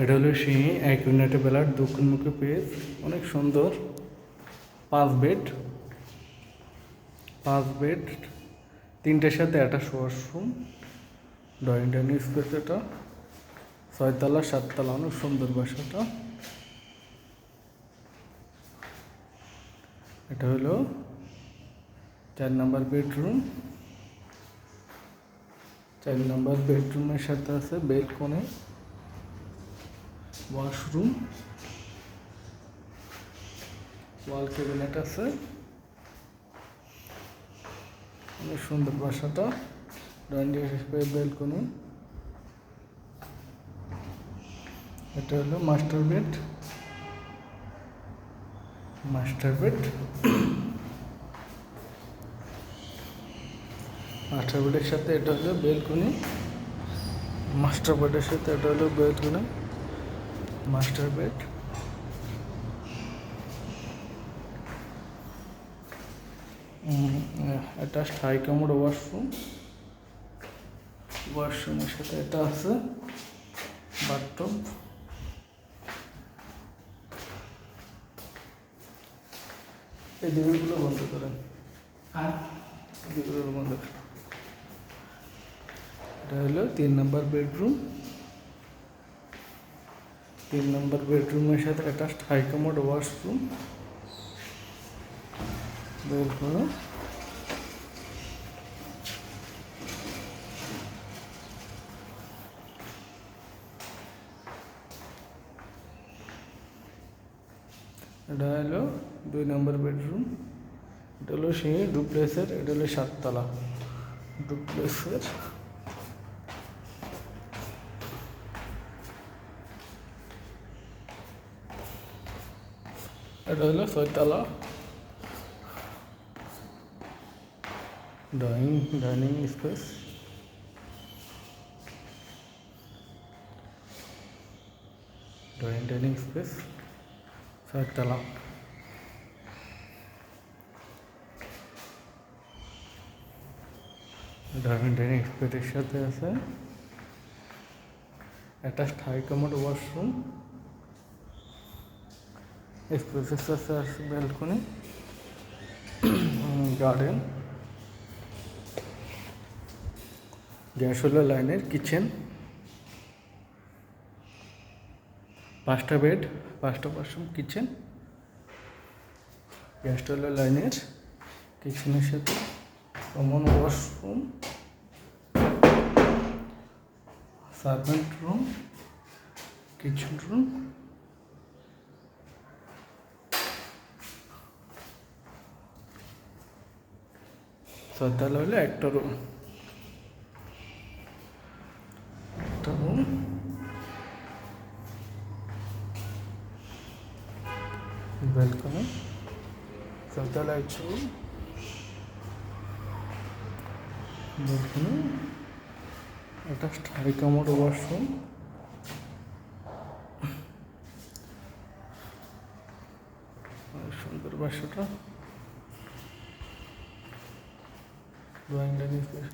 এটা হলো সিঁড়ি এক ইউনিটে বেলার দক্ষিণমুখী পেজ অনেক সুন্দর। পাঁচ বেড পাঁচ বেড তিনটের সাথে একটা ওয়াশরুম ড্রয়িং ডাইনিং স্পেস এটা। ছয়তলা, সাততলা, অনেক সুন্দর বাসাটা এটা। হলো চার নাম্বার বেডরুম চার নাম্বার বেডরুমের সাথে আছে বেলকনি ওয়াশরুম, ওয়াল ক্যাবিনেট আছে। অনেক সুন্দর বাসাটা হিসেবে বেলকনি এটা হলো master bed. Master bed. Master বেডের সাথে এটা হলো বেলকনি মাস্টার বেডের সাথে এটা হলো বেলকনি মাস্টার বেড এটা স্থায়ী কামড় ওয়াশরুম। ওয়াশরুমের সাথে এটা আছে বাথটব এই দিগুলো বন্ধ করেন। আর? দিগুলো বন্ধ করেন। এটা হলো তিন নম্বর বেডরুম। তিন নম্বর বেডরুমের সাথে একটা স্থায়ী কামড় ওয়াশরুম বের করো। এটা হলো দুই নম্বর বেডরুম। এটা হলো সেই ডুপ্লেসের এটা হলো সাততলা। ডুপ্লেসের এটা হলো ছয়তলা drawing dining space drawing dining space ছয়তলা drawing dining স্পেসের সাথে আছে। একটা স্থায়ী কামড় ওয়াশরুম স্পেসেস আছে আছে ব্যালকনি গার্ডেন গ্যাস হলো লাইনের কিচেন পাঁচটা বেড পাঁচটা ওয়াশরুম কিচেন গ্যাস লাইনের কিচেনের সাথে common washroom servant room kitchen room ছয়তলা হলে একটা রুম একটা রুম ব্যালকনি ছয়তলা একটা ব্যালকনি একটা স্টাডি কামড় ওয়াশরুম সুন্দর বাসাটা। Drawing dining space